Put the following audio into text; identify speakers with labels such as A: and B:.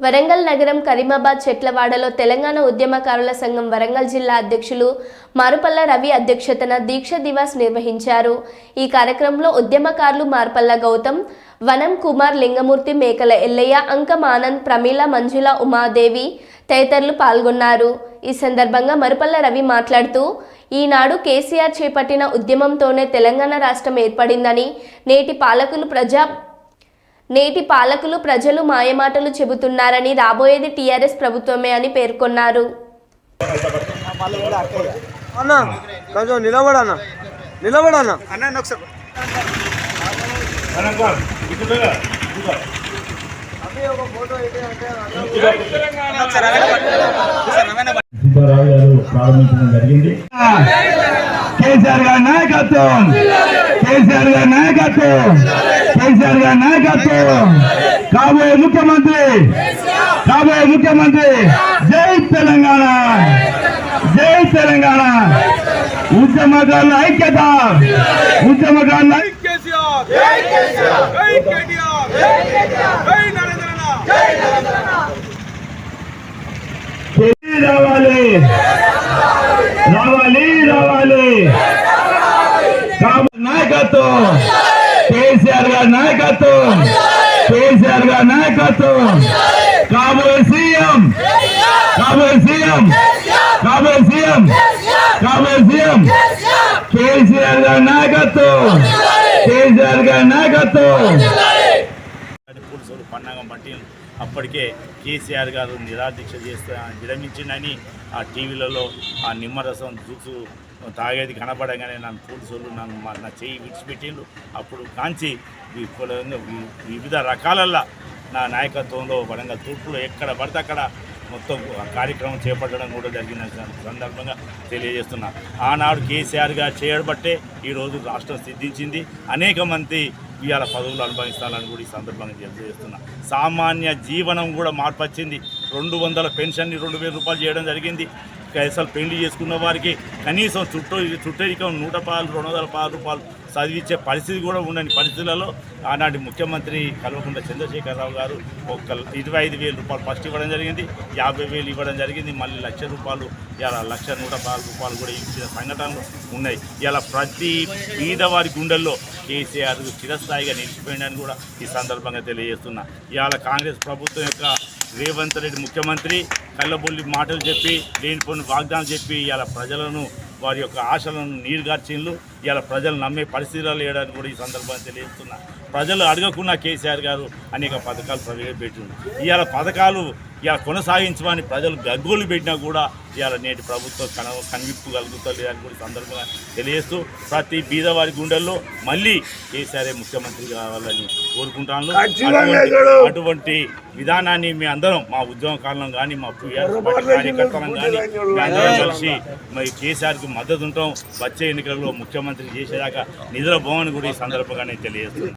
A: వరంగల్ నగరం కరీమాబాద్ చెట్లవాడలో తెలంగాణ ఉద్యమకారుల సంఘం వరంగల్ జిల్లా అధ్యక్షులు మారుపల్ల రవి అధ్యక్షతన దీక్ష దివాస్ నిర్వహించారు. ఈ కార్యక్రమంలో ఉద్యమకారులు మార్పల్ల గౌతమ్ వనం కుమార్ లింగమూర్తి మేకల ఎల్లయ్య అంకం ఆనంద్ ప్రమీల మంజుల ఉమాదేవి తదితరులు పాల్గొన్నారు. ఈ సందర్భంగా మరుపల్ల రవి మాట్లాడుతూ ఈనాడు కేసీఆర్ చేపట్టిన ఉద్యమంతోనే తెలంగాణ రాష్ట్రం ఏర్పడిందని నేటి పాలకులు ప్రజా నేటి పాలకులు ప్రజలు మాయమాటలు చెబుతున్నారని రాబోయేది టీఆర్ఎస్ ప్రభుత్వమే అని పేర్కొన్నారు.
B: ప్రారంభించడం జరిగింది. కేసీఆర్ గారి నాయకత్వం. కేసీఆర్ గారి నాయకత్వం కేసీఆర్ గారి నాయకత్వం కాబోయే ముఖ్యమంత్రి కాబోయే ముఖ్యమంత్రి జై తెలంగాణ జై తెలంగాణ ఉద్యమకారుల ఐక్యత ఉద్యమకారుల రావాలి రావాలి రావాలి నాయకత్వం. కేసీఆర్ గారి నాయకత్వం. కేసీఆర్ గారి నాయకత్వం. కాబోయే సీఎం. కాబోయే సీఎం. కాబోయే సీఎం. కాబోయే సీఎం. కేసీఆర్ గారి నాయకత్వం. కేసీఆర్ గారి నాయకత్వం.
C: అది పురుషులు పన్నాగం పట్టి అప్పటికే కేసీఆర్ గారు నిరాదీక్ష చేస్తే విరమించిందని ఆ టీవీలలో ఆ నిమ్మరసం జ్యూసు తాగేది కనపడగానే నన్ను పోలీసులు నన్ను నా చేయి విడిచిపెట్టిండు అప్పుడు కాంచి విఫలంగా వివిధ రకాలల్లో నా నాయకత్వంలో వరంగల్ తూర్పులో ఎక్కడ పడితే అక్కడ మొత్తం కార్యక్రమం చేపట్టడం కూడా జరిగిన సందర్భంగా తెలియజేస్తున్నా. ఆనాడు కేసీఆర్ గారు చేయబట్టే ఈరోజు రాష్ట్రం సిద్ధించింది. అనేక మంది ఇవాళ పదవులు అనుభవిస్తానని కూడా ఈ సందర్భంగా తెలియజేస్తున్నా. సామాన్య జీవనం కూడా మార్పు వచ్చింది. రెండు వందల పెన్షన్ని రెండు వేల రూపాయలు చేయడం జరిగింది. ఇక పెళ్ళి చేసుకున్న వారికి కనీసం చుట్టూ చుట్టరికం నూట పాలు రెండు వందల పాలు రూపాయలు చదివించే పరిస్థితి కూడా ఉండని పరిస్థితులలో ఆనాటి ముఖ్యమంత్రి కల్వకుంట్ల చంద్రశేఖరరావు గారు ఒక ఇరవై ఐదు వేల రూపాయలు ఫస్ట్ ఇవ్వడం జరిగింది యాభై వేలు ఇవ్వడం జరిగింది మళ్ళీ లక్ష రూపాయలు ఇలా లక్ష నూట పాలు రూపాయలు కూడా ఇచ్చిన సంఘటనలు ఉన్నాయి. ఇలా ప్రతి పేదవారి గుండెల్లో కేసీఆర్ చిరస్థాయిగా నిలిచిపోయిందని కూడా ఈ సందర్భంగా తెలియజేస్తున్నా. ఇవాళ కాంగ్రెస్ ప్రభుత్వం యొక్క రేవంత్ రెడ్డి ముఖ్యమంత్రి కళ్ళబొల్లి మాటలు చెప్పి లేనిపోని వాగ్దానం చెప్పి ఇవాళ ప్రజలను వారి యొక్క ఆశలను నీరుగార్చిండ్లు ఇవాళ ప్రజలు నమ్మే పరిస్థితులు లేడని కూడా ఈ సందర్భంగా తెలియజేస్తున్నా. ప్రజలు అడగకుండా కేసీఆర్ గారు అనేక పథకాలు ప్రవేశపెట్టిండు ఇవాళ పథకాలు ఇవాళ కొనసాగించమని ప్రజలు గగ్గోలు పెట్టినా కూడా ఇవాళ నేటి ప్రభుత్వం కన అని కూడా సందర్భంగా తెలియజేస్తూ ప్రతి బీదవారి గుండెల్లో మళ్ళీ కేసీఆర్ ముఖ్యమంత్రి కావాలని కోరుకుంటాను. అటువంటి- విధానాన్ని మీ అందరం మా ఉద్యమ కాలం కానీ మా కార్యకర్తలం కానీ అందరం కలిసి మరి కేసీఆర్కి మద్దతు ఉంటాం. వచ్చే ఎన్నికల్లో ముఖ్యమంత్రి చేసేదాకా నిద్రపోవని కూడా ఈ సందర్భంగా నేను తెలియజేస్తున్నాను.